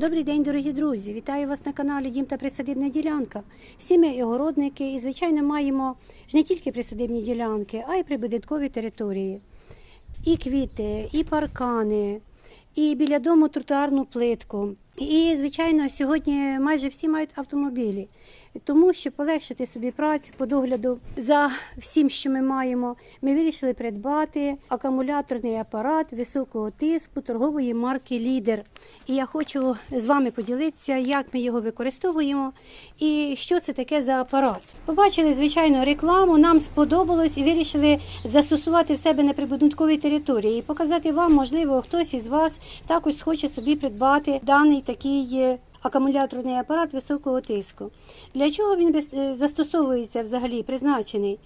Добрий день, дорогі друзі! Вітаю вас на каналі Дім та Присадибна ділянка. Всі ми огородники і, звичайно, маємо ж не тільки присадибні ділянки, а й прибудинкові території. І квіти, і паркани, і біля дому тротуарну плитку. І, звичайно, сьогодні майже всі мають автомобілі. Тому, щоб полегшити собі працю по догляду за всім, що ми маємо, ми вирішили придбати акумуляторний апарат високого тиску торгової марки Лідер. І я хочу з вами поділитися, як ми його використовуємо і що це таке за апарат. Побачили, звичайно, рекламу, нам сподобалось і вирішили застосувати в себе на прибудинковій території і показати вам, можливо, хтось із вас також хоче собі придбати даний такий. Акумуляторний апарат високого тиску. Для чого він е, застосовується взагалі, призначений?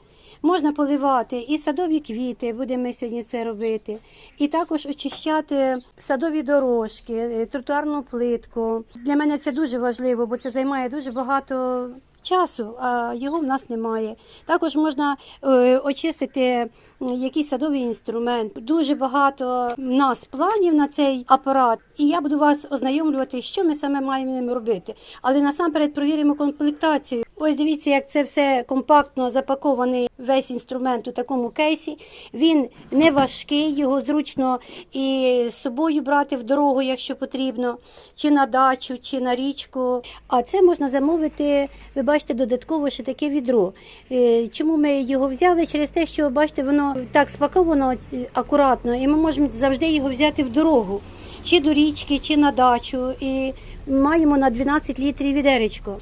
Можна поливати і садові квіти, будемо сьогодні це робити, і також очищати садові дорожки, е, тротуарну плитку. Для мене це дуже важливо, бо це займає дуже багато часу, а його в нас немає. Також можна е, очистити якийсь садовий інструмент. Дуже багато в нас планів на цей апарат, і я буду вас ознайомлювати, що ми саме маємо ним робити. Але насамперед провіримо комплектацію. Ось дивіться, як це все компактно запакований весь інструмент у такому кейсі. Він не важкий, його зручно і з собою брати в дорогу, якщо потрібно, чи на дачу, чи на річку. А це можна замовити, ви бачите, додатково ще таке відро. Е, Чому ми його взяли? Через те, що бачите, воно так спаковано е, акуратно, і ми можемо завжди його взяти в дорогу, чи до річки, чи на дачу. І маємо на 12 літрів відеречко.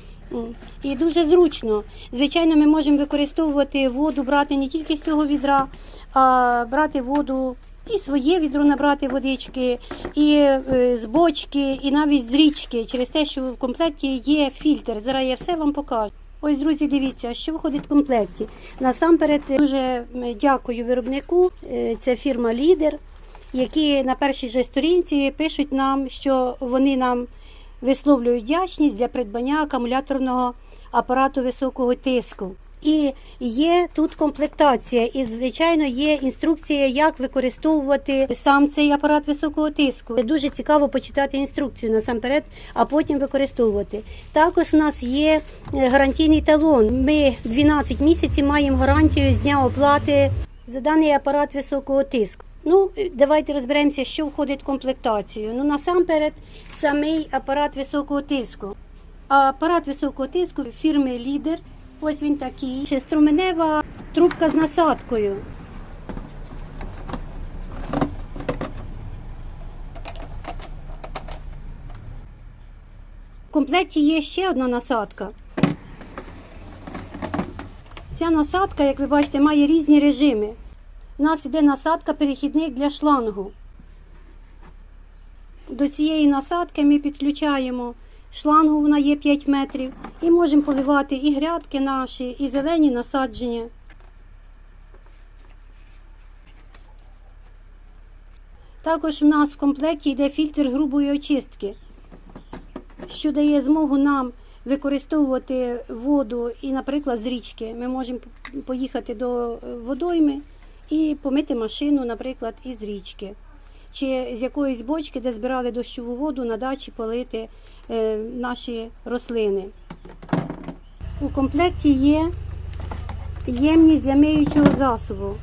І дуже зручно. Звичайно, ми можемо використовувати воду, брати не тільки з цього відра, а брати воду і своє відро набрати водички, і е, з бочки, і навіть з річки, через те, що в комплекті є фільтр. Зараз я все вам покажу. Ось, друзі, дивіться, що виходить в комплекті. Насамперед, дуже дякую виробнику. Е, Це фірма Лідер, які на першій же сторінці пишуть нам, що вони нам висловлюють вдячність для придбання акумуляторного апарату високого тиску. І є тут комплектація, і звичайно є інструкція, як використовувати сам цей апарат високого тиску. Дуже цікаво почитати інструкцію насамперед, а потім використовувати. Також в нас є е, гарантійний талон. Ми 12 місяців маємо гарантію з дня оплати за даний апарат високого тиску. Ну, е, давайте розберемося, що входить в комплектацію. Ну, насамперед, самий апарат високого тиску. А апарат високого тиску фірми Лідер. Ось він такий. Ще струменева трубка з насадкою. В комплекті є ще одна насадка. Ця насадка, як ви бачите, має різні режими. У нас іде насадка перехідник для шлангу. До цієї насадки ми підключаємо шлангу, вона є 5 метрів, і можемо поливати і грядки наші, і зелені насадження. Також в нас в комплекті йде фільтр грубої очистки, що дає змогу нам використовувати воду і, наприклад, з річки. Ми можемо поїхати до водойми і помити машину, наприклад, із річки. Чи з якоїсь бочки, де збирали дощову воду на дачі полити е, наші рослини. У комплекті є ємність для миючого засобу.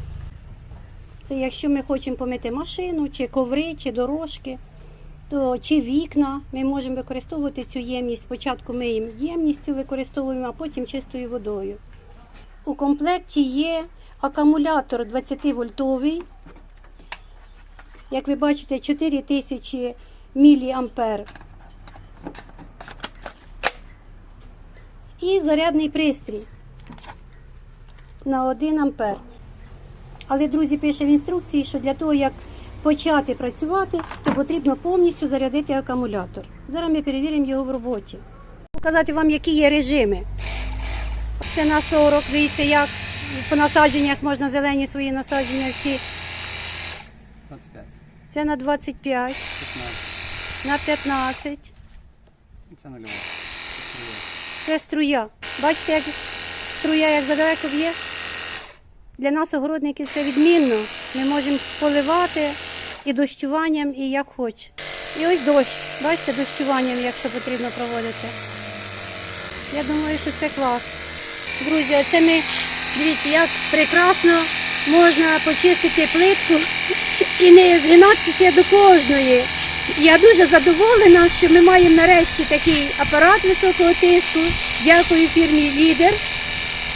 Це якщо ми хочемо помити машину, чи коври, чи дорожки, то чи вікна, ми можемо використовувати цю ємність. Спочатку миємо ємністю, використовуємо, а потім чистою водою. У комплекті є акумулятор 20-вольтовий. Як ви бачите, 4000 мА. І зарядний пристрій на 1 ампер. Але, друзі, пише в інструкції, що для того, як почати працювати, то потрібно повністю зарядити акумулятор. Зараз ми перевіримо його в роботі. Показати вам, які є режими. Це на 40, дивіться, як по насадженнях можна зелені свої насадження всі. 25, Це на 25, 15. на 15. І Це нульова. Це струя. Бачите, як струя як задалеко б'є? Для нас, огородників, це відмінно. Ми можемо поливати і дощуванням, і як хоч. І ось дощ. Бачите, дощуванням, якщо потрібно проводити. Я думаю, що це клас. Друзі, оце ми дивіться, як прекрасно можна почистити плитку і не згинатися до кожної. Я дуже задоволена, що ми маємо нарешті такий апарат високого тиску. Дякую фірмі Лідер,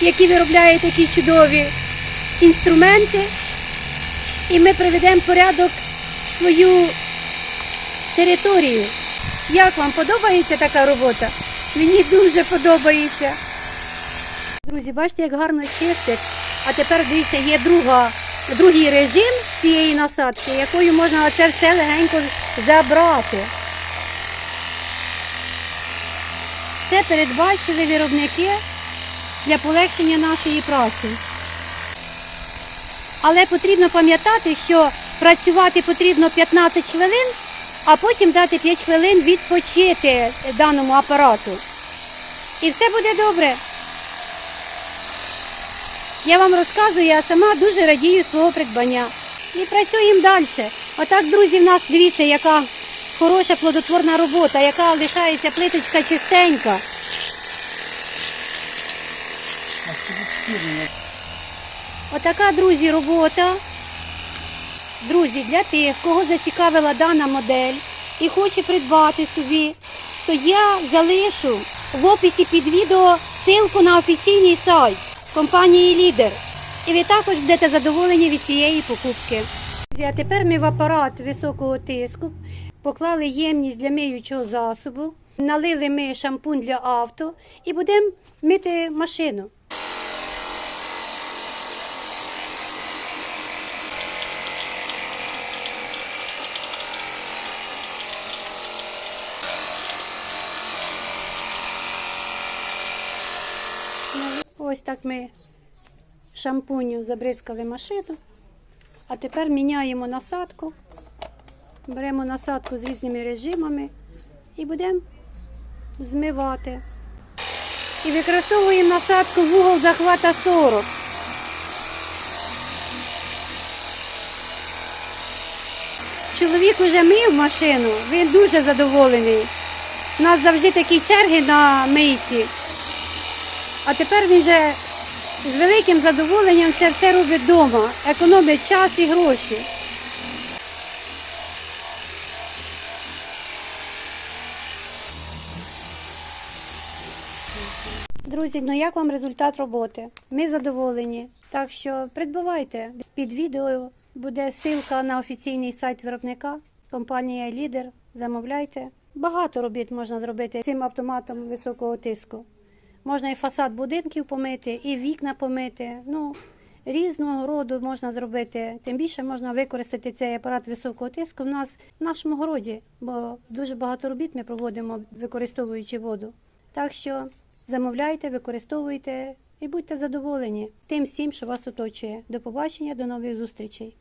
які виробляє такі чудові інструменти. І ми приведемо порядок свою територію. Як вам подобається така робота? Мені дуже подобається. Друзі, бачите, як гарно чистить. А тепер дивіться, є друга, другий режим цієї насадки, якою можна оце все легенько забрати. Це передбачили виробники для полегшення нашої праці. Але потрібно пам'ятати, що працювати потрібно 15 хвилин, а потім дати 5 хвилин відпочити даному апарату. І все буде добре. Я вам розказую, я сама дуже радію свого придбання. І працюємо далі. Отак, друзі, в нас дивіться, яка хороша плодотворна робота, яка лишається плиточка чистенька. Отака, друзі, робота. Друзі, для тих, кого зацікавила дана модель і хоче придбати собі, то я залишу в описі під відео ссылку на офіційний сайт компанії Лідер. І ви також будете задоволені від цієї покупки. А тепер ми в апарат високого тиску поклали ємність для миючого засобу, налили ми шампунь для авто і будемо мити машину. Ось так ми шампуню забризкали машину. А тепер міняємо насадку. Беремо насадку з різними режимами і будемо змивати. І використовуємо насадку в угол захвата 40. Чоловік уже мив машину, він дуже задоволений. У нас завжди такі черги на мийці. А тепер він вже з великим задоволенням це все робить вдома, економить час і гроші. Друзі, ну як вам результат роботи? Ми задоволені. Так що придбавайте. Під відео буде ссылка на офіційний сайт виробника, компанія Лідер. Замовляйте. Багато робіт можна зробити цим автоматом високого тиску. Можна і фасад будинків помити, і вікна помити. Ну, різного роду можна зробити. Тим більше можна використати цей апарат високого тиску в нас в нашому городі, бо дуже багато робіт ми проводимо, використовуючи воду. Так що замовляйте, використовуйте і будьте задоволені тим всім, що вас оточує. До побачення, до нових зустрічей.